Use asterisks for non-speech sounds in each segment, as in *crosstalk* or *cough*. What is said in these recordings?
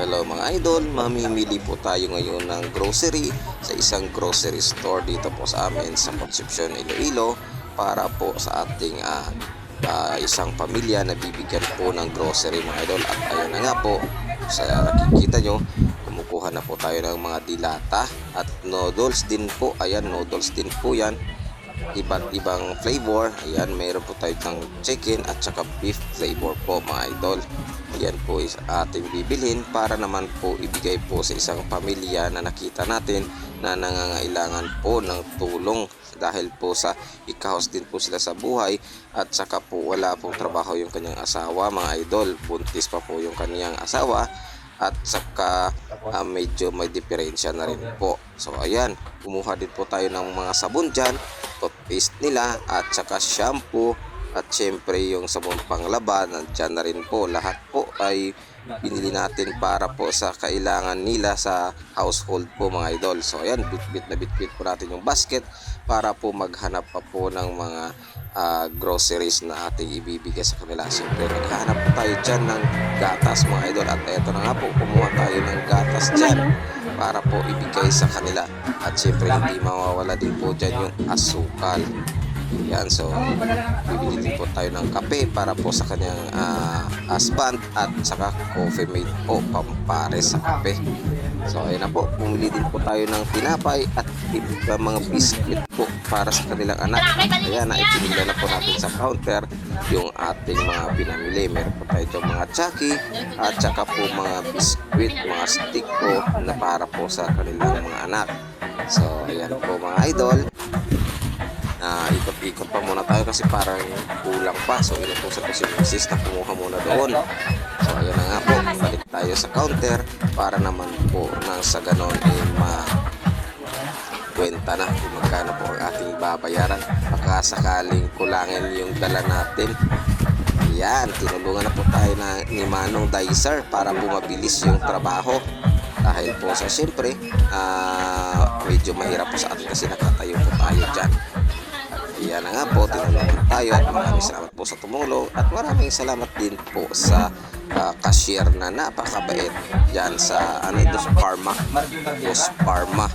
Hello mga idol, mamimili po tayo ngayon ng grocery sa isang grocery store dito po sa amin sa Concepcion, Iloilo para po sa ating ah, ah, isang pamilya na bibigyan po ng grocery mga idol at ayun na nga po sa nakikita nyo kumukuha na po tayo ng mga dilata at noodles din po ayan noodles din po yan iba't ibang flavor. Ayan, mayroon po tayo ng chicken at saka beef flavor po mga idol. Ayan po is ating bibilhin para naman po ibigay po sa isang pamilya na nakita natin na nangangailangan po ng tulong dahil po sa ikahos din po sila sa buhay at saka po wala pong trabaho yung kanyang asawa mga idol. Buntis pa po yung kanyang asawa at saka ah, medyo may diferensya na rin po. So ayan, kumuha din po tayo ng mga sabon dyan, toothpaste nila at saka shampoo at syempre yung sabon panglaban nandyan na rin po lahat po ay binili natin para po sa kailangan nila sa household po mga idol. So ayan bit-bit na bit-bit po natin yung basket para po maghanap pa po ng mga ah, groceries na ating ibibigay sa kanila. Syempre maghanap po tayo dyan ng gatas mga idol. At eto na nga po kumuha tayo ng gatas dyan para po ibigay sa kanila. At syempre hindi mawawala din po dyan yung asukal yan, so bibili din po tayo ng kape para po sa kanyang ah, husband at saka coffee mate po pampare sa kape. So ayun na po, bumili din po tayo ng tinapay at iba mga biscuit po para sa kanilang anak. Kaya na ipinila na po natin sa counter yung ating mga pinamili. Meron po tayo itong mga chucky at saka po mga biscuit, mga stick po na para po sa kanilang mga anak. So ayan po mga idol na ikot-ikot pa muna tayo kasi parang kulang pa. So inutusan ko si Mrs. na kumuha muna doon. So ayun na nga po, balik tayo sa counter para naman po nang sa ganon ay ma kwenta na kung magkano po ang ating babayaran. Baka sakaling kulangin yung dala natin. Yan, tinulungan na po tayo na, ni Manong Dicer para po mabilis yung trabaho. Dahil po sa siyempre, ah, medyo mahirap po sa atin kasi nakatayo nga po, tinulungan tayo at maraming salamat po sa tumulong at maraming salamat din po sa ah, cashier na napakabait dyan sa ano, Dos Parma. Dos Parma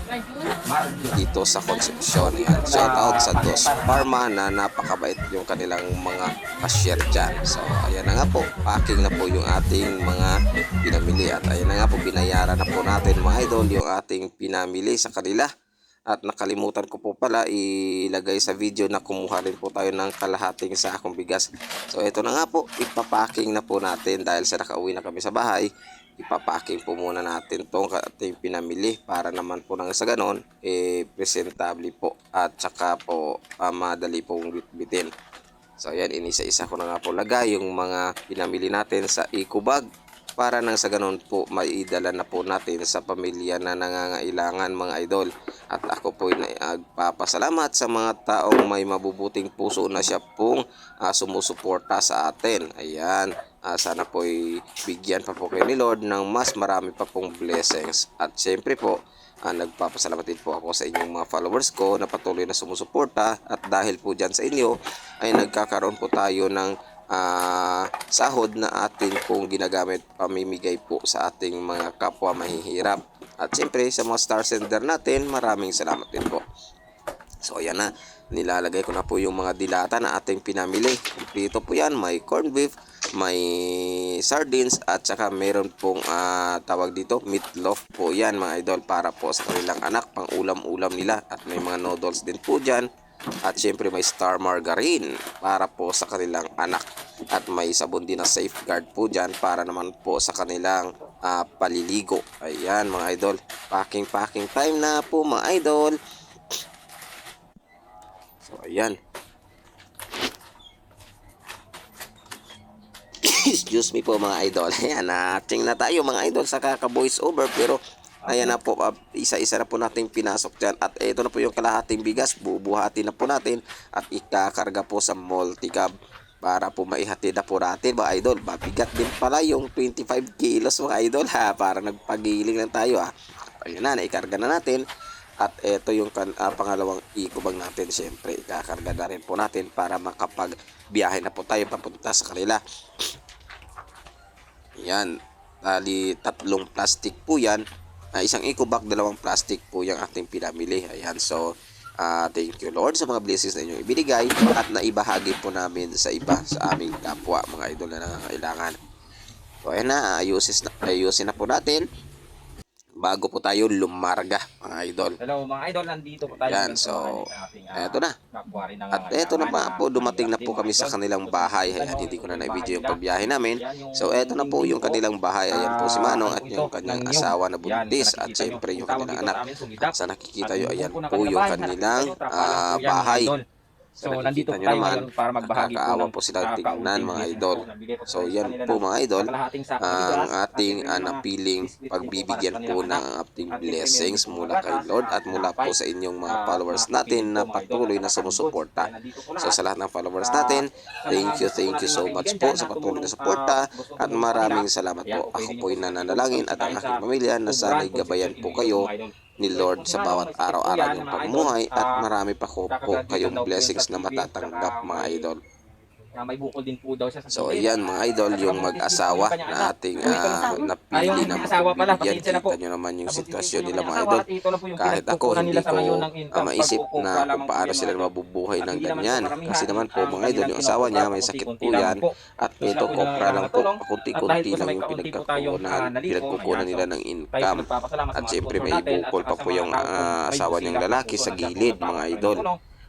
dito sa Concepcion. Yan. Shout out sa Dos Parma na napakabait yung kanilang mga cashier dyan. So, ayan na nga po. Packing na po yung ating mga pinamili. At ayan na nga po, binayaran na po natin mga idol yung ating pinamili sa kanila. At nakalimutan ko po pala ilagay sa video na kumuha rin po tayo ng kalahating sa akong bigas. So ito na nga po, ipapacking na po natin dahil sa nakauwi na kami sa bahay. Ipapacking po muna natin tong ating pinamili para naman po nang sa ganon, eh, presentable po at saka po ah, madali pong bitbitin. So ayan, inisa-isa ko na nga po lagay yung mga pinamili natin sa eco bag para nang sa ganun po maidala na po natin sa pamilya na nangangailangan mga idol. At ako po ay nagpapasalamat sa mga taong may mabubuting puso na siya pong ah, sumusuporta sa atin. Ayan, ah, sana po bigyan pa po kayo ni Lord ng mas marami pa pong blessings. At syempre po, Ah, nagpapasalamat din po ako sa inyong mga followers ko na patuloy na sumusuporta at dahil po dyan sa inyo ay nagkakaroon po tayo ng ah, sahod na atin pong ginagamit pamimigay po sa ating mga kapwa mahihirap. At siyempre sa mga star sender natin, maraming salamat din po. So ayan na, nilalagay ko na po yung mga dilata na ating pinamili. Kompleto po yan, may corned beef, may sardines at saka meron pong ah, tawag dito meatloaf po yan mga idol para po sa kanilang anak pang ulam-ulam nila at may mga noodles din po dyan at syempre may star margarine para po sa kanilang anak. At may sabon din na safeguard po dyan para naman po sa kanilang ah, paliligo. Ayan mga idol. Packing packing time na po mga idol. So ayan. *coughs* Excuse me po mga idol. Ayan, nating na tayo mga idol sa kaka-voice over. Pero ayan na po, ah, isa-isa na po natin pinasok dyan at ito na po yung kalahating bigas, bubuhati na po natin at ikakarga po sa multicab para po maihatid na po natin mga idol. Mabigat din pala yung 25 kilos mga idol ha, para nagpagiling lang tayo ha. Ayun na, naikarga na natin. At ito yung ah, pangalawang ikubag natin. Siyempre, ikakarga na rin po natin para makapag biyahe na po tayo papunta sa kanila. Yan. tali tatlong plastic po yan. Ah, isang eco bag, dalawang plastic po yung ating pinamili. Ayan, so ah, thank you Lord sa mga blessings na inyong ibinigay at naibahagi po namin sa iba sa aming kapwa mga idol na nangangailangan. So ayan na, ayusin na, ayusin na po natin bago po tayo lumarga mga idol. Hello mga idol, nandito po tayo. Yan, so, ating, ah, Eto na. At eto na pa po, dumating na po kami sa kanilang bahay. Ayan, hindi ko na na-video yung pagbiyahe namin. So eto na po yung kanilang bahay. Ayan po si Manong at yung kanyang asawa na buntis at syempre yung kanilang anak. At sa nakikita nyo, ayan po yung kanilang ah, bahay. So, So, nandito po nyo tayo naman, ngayon para magbahagi po nakakaawa ng po sila kaunting mga idol. po. Po So yan po mga idol, ang ating siyempre mga napiling biscuit po pagbibigyan po ng ating blessings mula po kay Lord at mula po sa inyong mga followers natin na po, patuloy na sumusuporta. Po So sa lahat ng followers natin, thank you, thank you so much po sa patuloy na tumulong, suporta ah, at maraming salamat po. po, Ako po'y po nananalangin at ang aking pamilya na sana'y gabayan po kayo ni Lord sa bawat araw-araw ng pamumuhay at marami pa ko po kayong blessings na matatanggap mga idol. Na may bukol din po daw siya sa So ayan mga idol, yung mag-asawa na ating ah, napili na po. Kita nyo naman yung sitwasyon nila mga idol. Kahit ako hindi ko ah, maisip na kung paano sila mabubuhay ng ganyan. Kasi naman po mga idol, yung asawa niya may sakit po yan. At ito kopra lang ng po, tulong. At kunti-kunti dahil po sa lang yung ah, pinagkakunan, nalipo, pinagkukunan nila ng income. At siyempre may saka pa po yung ah, asawa niyang lalaki sa gilid mga idol.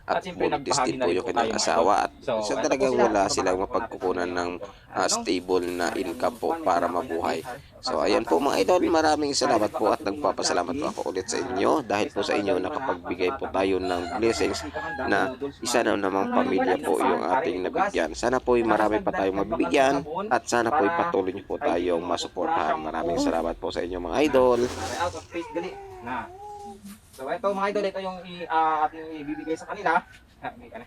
At siyempre, buntis din po yung kanyang asawa at So, siya talagang wala silang mapagkukunan ng Ano? stable na income po para mabuhay. So ayan po mga idol, maraming salamat po at nagpapasalamat po ako ulit sa inyo dahil po sa inyo nakapagbigay po tayo ng blessings na isa na namang pamilya po yung ating nabigyan. Sana po marami pa tayong mabibigyan at sana po patuloy niyo po tayong masuportahan. Maraming salamat po sa inyo mga idol. Na. So ito mga idol, ito yung ah, ating ibibigay sa kanila. Ah, may ka na.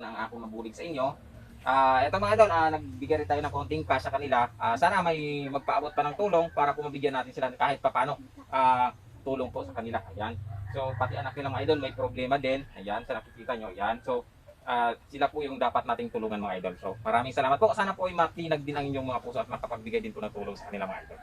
Nang ako nabulig sa inyo. Ah, ito mga idol, ah, nagbigay rin tayo ng konting cash sa kanila. Ah, sana may magpaabot pa ng tulong para po mabigyan natin sila kahit papaano ah, tulong po sa kanila. Ayan. So pati anak nila mga idol may problema din. Ayan, sa nakikita nyo. Ayan. So ah, sila po yung dapat nating tulungan mga idol. So maraming salamat po. Sana po ay matinag din ang inyong mga puso at makapagbigay din po ng tulong sa kanila mga idol.